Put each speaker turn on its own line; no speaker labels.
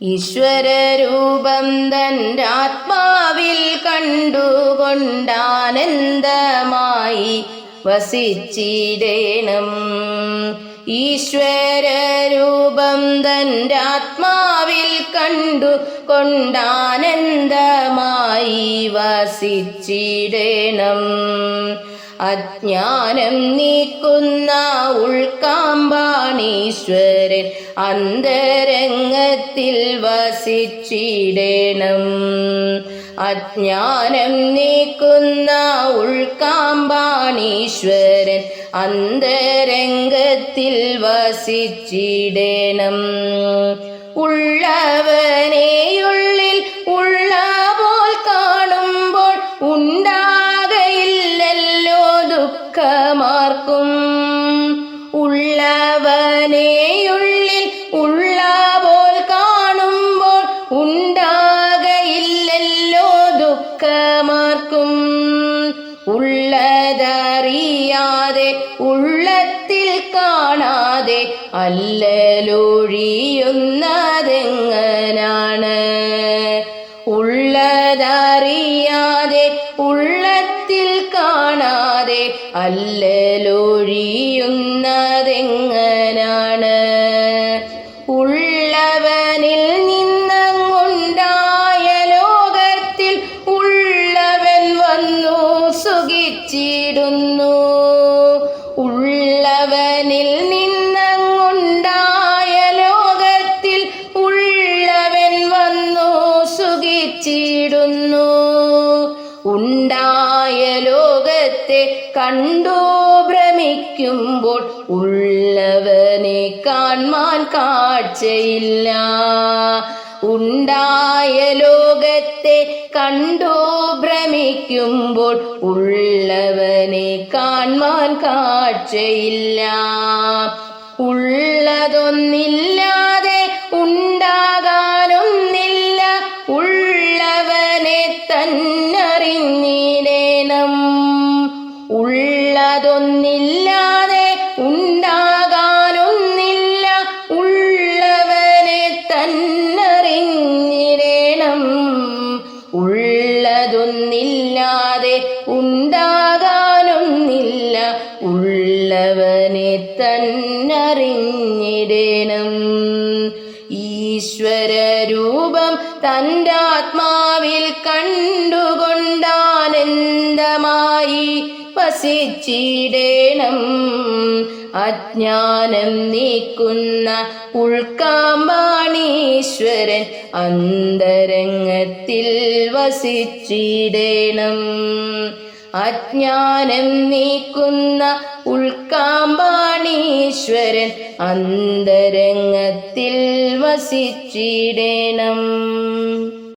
ഈശ്വരരൂപം തന്റെ ആത്മാവിൽ കണ്ടുകൊണ്ടാനന്ദമായി വസിച്ചിടേണം. ഈശ്വരരൂപം തന്റെ ആത്മാവിൽ കണ്ടു കൊണ്ടാനന്ദമായി വസിച്ചിടേണം. അജ്ഞാനം നീക്കുന്ന ഉൾക്കാമ്പാണീശ്വരൻ അന്തരംഗത്തിൽ വസിച്ചിടേണം. അജ്ഞാനം നീക്കുന്ന ഉൾക്കാമ്പാണീശ്വരൻ അന്തരംഗത്തിൽ വസിച്ചിടേണം. ഉള്ളവനെയുള്ളിൽ ഉള്ള പോൽ കാണുമ്പോൾ ഉണ്ടാകയില്ലല്ലോ ദുഃഖമാർക്കും. ഉള്ളവനെയുള്ളിൽ ഉള്ള പോൽ കാണുമ്പോൾ ഉണ്ടാകയില്ലല്ലോ ഉള്ളത്തിൽ കാണാതെ അല്ലലൊഴിയുന്നതെങ്ങനാണ്? ഉള്ളതറിയാതെ ഉള്ളത്തിൽ കാണാതെ അല്ലലൊഴിയുന്നതെങ്ങനാണ് ലോകത്തെ കണ്ടു ഭ്രമിക്കുമ്പോൾ ഉള്ളവനെ കാൺമാൻ കാഴ്ചയില്ല. ഉണ്ടായ ലോകത്തെ കണ്ടു ഭ്രമിക്കുമ്പോൾ ഉള്ളവനെ കാൺമാൻ കാഴ്ചയില്ല. ഉള്ളതൊന്നില്ലാതെ ഉള്ളതൊന്നില്ലാതെ ഉണ്ടാകാനൊന്നില്ല. ഉള്ളവനെ തന്നറിഞ്ഞിരേണം ഉള്ളതൊന്നില്ലാതെ ഉണ്ടാകാനൊന്നില്ല. ഉള്ളവനെ തന്നറിഞ്ഞിടേണം. ഈശ്വരരൂപം തന്റെ ആത്മാവിൽ കണ്ടുകൊണ്ടാനന്ദമായി വസിച്ചിടേണം അജ്ഞാനം നീക്കുന്ന ഉൾക്കാമ്പാണീശ്വരൻ അന്തരംഗത്തിൽ വസിച്ചിടേണം. അജ്ഞാനം നീക്കുന്ന ഉൾക്കാമ്പാണീശ്വരൻ അന്തരംഗത്തിൽ വസിച്ചിടേണം.